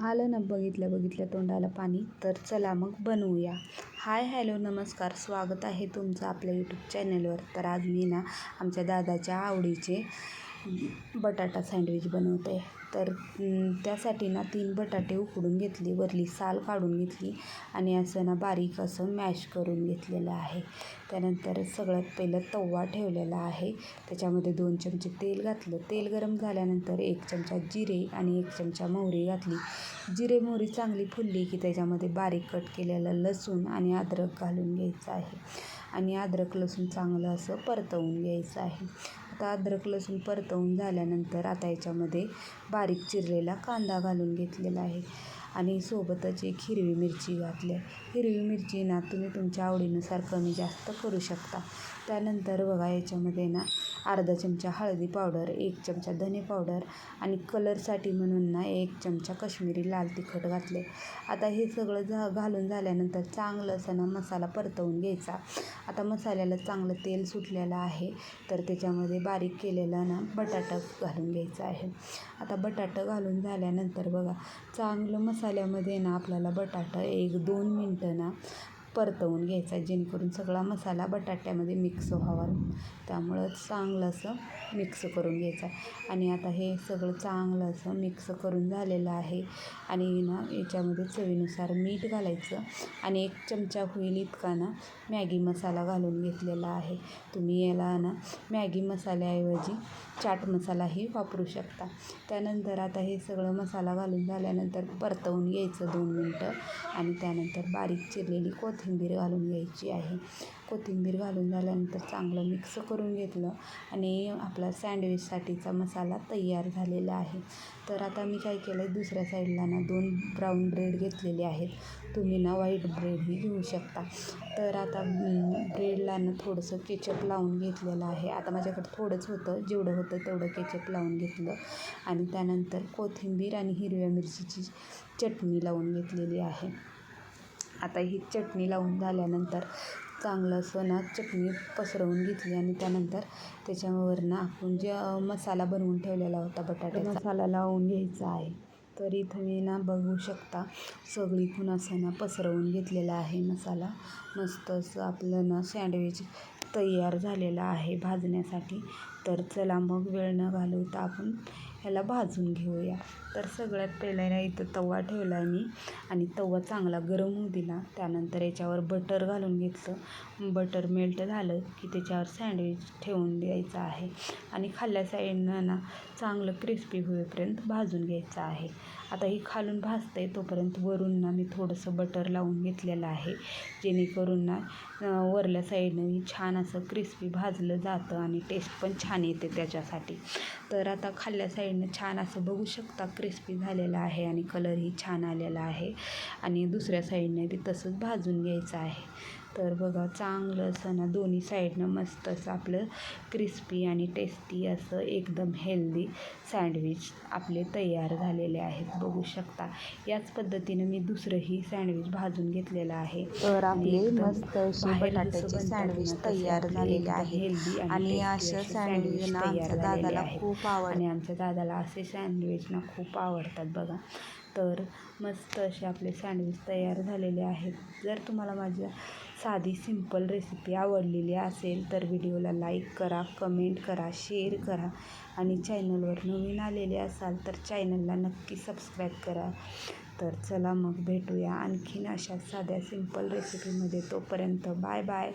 आलं ना बघितल्या बघितल्या तोंडाला पाणी तर चला मग बनवूया. हाय हॅलो नमस्कार. स्वागत आहे तुमचं आपल्या यूट्यूब चॅनलवर तर आज मी ना आमच्या दादाच्या आवडीचे बटाटा सँडविच बनवते. तर त्यासाठी ना तीन बटाटे उकडून घेतले वरली साल काढून घेतली आणि असं ना बारीक असं मॅश करून घेतलेलं आहे. त्यानंतर सगळ्यात पहिलं तवा ठेवलेला आहे. त्याच्यामध्ये दोन चमचे तेल घातलं. तेल गरम झाल्यानंतर एक चमचा जिरे आणि एक चमचा मोहरी घातली. जिरे मोहरी चांगली फुलली की त्याच्यामध्ये बारीक कट केलेलं लसूण आणि अद्रक घालून घ्यायचं आहे. आणि अद्रक लसूण चांगलं असं परतवून घ्यायचं आहे. आता अद्रक लसूण परतवून झाल्यानंतर आता याच्यामध्ये बारीक चिरलेला कांदा घालून घेतलेला आहे. आणि सोबतच एक हिरवी मिरची घातली आहे. हिरवी मिरची ना तुम्ही तुमच्या आवडीनुसार कमी जास्त करू शकता. त्यानंतर बघा याच्यामध्ये ना अर्धा चमचा हळदी पावडर एक चमचा धने पावडर आणि कलरसाठी म्हणून ना एक चमचा कश्मीरी लाल तिखट घातले. आता हे सगळं झा घालून झाल्यानंतर चांगलं असं ना मसाला परतवून घ्यायचा. आता मसाल्याला चांगलं तेल सुटलेलं आहे तर त्याच्यामध्ये बारीक केलेला ना बटाटा घालून घ्यायचा आहे. आता बटाटा घालून झाल्यानंतर बघा चांगलं मसाल्यामध्ये ना आपल्याला बटाटा एक दोन मिनटं ना परतवून घ्यायचा. जेणेकरून सगळा मसाला बटाट्यामध्ये मिक्स व्हावा. त्यामुळं चांगलं असं मिक्स करून घ्यायचा. आणि आता हे सगळं चांगलं असं मिक्स करून झालेलं आहे. आणि ना याच्यामध्ये चवीनुसार मीठ घालायचं. आणि एक चमचा होईल इतका ना मॅगी मसाला घालून घेतलेला आहे. तुम्ही याला ना मॅगी मसाल्याऐवजी चाट मसालाही वापरू शकता. त्यानंतर आता हे सगळं मसाला घालून झाल्यानंतर परतवून घ्यायचं दोन मिनटं. आणि त्यानंतर बारीक चिरलेली कोथिंबीर घालून घ्यायची आहे. कोथिंबीर घालून झाल्यानंतर चांगलं मिक्स करून घेतलं आणि आपला सँडविचसाठीचा मसाला तयार झालेला आहे. तर आता मी काय केलं आहे दुसऱ्या साईडला ना दोन ब्राऊन ब्रेड घेतलेले आहेत. तुम्ही ना व्हाईट ब्रेडही घेऊ शकता. तर आता ब्रेडला ना थोडंसं केचप लावून घेतलेलं आहे. आता माझ्याकडं थोडंच होतं जेवढं होतं तेवढं केचप लावून घेतलं. आणि त्यानंतर कोथिंबीर आणि हिरव्या मिरचीची चटणी लावून घेतलेली आहे. आता ही चटणी लावून झाल्यानंतर चांगलं असं ना चटणी पसरवून घेतली आणि त्यानंतर त्याच्यावरनं आपण जे मसाला बनवून ठेवलेला होता बटाट्याचा. मसाला लावून घ्यायचा आहे. तर इथं मी ना बघू शकता. सगळीकडून असं ना पसरवून घेतलेला आहे मसाला. मस्त असं आपलं ना सँडविच तयार झालेला आहे भाजण्यासाठी. तर चला मग वेळ न घालवता आपण ह्याला भाजून घेऊया. तर सगळ्यात पहिल्यांदा इथं तवा ठेवला आहे मी आणि तवा चांगला गरम होऊ दिला. त्यानंतर याच्यावर बटर घालून घेतलं. बटर मेल्ट झालं की त्याच्यावर सँडविच ठेवून द्यायचं आहे. आणि खाल्ल्या साईडनं ना चांगलं क्रिस्पी होईपर्यंत भाजून घ्यायचं आहे. आता ही खालून भाजते तोपर्यंत वरून ना मी थोडंसं बटर लावून घेतलेलं आहे. जेणेकरून ना वरल्या साईडनं छान असं क्रिस्पी भाजलं जातं आणि टेस्ट पण छान येते त्याच्यासाठी. तर आता खाल्ल्या साईड साईडनं छान असं बघू शकता. क्रिस्पी झालेलं आहे आणि कलरही छान आलेला आहे. आणि दुसऱ्या साईडने बी तसंच भाजून घ्यायचं आहे. तर बघा चांगलं असं ना दोन्ही साईडनं मस्त असं आपलं क्रिस्पी आणि टेस्टी असं एकदम हेल्दी सँडविच आपले तयार झालेले आहेत. बघू शकता. याच पद्धतीनं मी दुसरंही सँडविच भाजून घेतलेलं आहे. तर आपले मस्त बटाट्याचे सँडविच तयार झालेले आहे हेल्दी आणि अशा सँडविच आमच्या दादाला खूप आवड आणि आमच्या दादाला असे सँडविच ना खूप आवडतात बघा. तर मस्त असे आपले सँडविच तयार झालेले आहेत. जर तुम्हाला माझ्या साधी सिंपल रेसिपी आवडलेली असेल तर व्हिडिओला लाईक करा कमेंट करा शेअर करा आणि चॅनलवर नवीन आलेले असाल तर चॅनलला नक्की सबस्क्राईब करा. तर चला मग भेटूया आणखीन अशा साध्या सिंपल रेसिपीमध्ये तोपर्यंत बाय बाय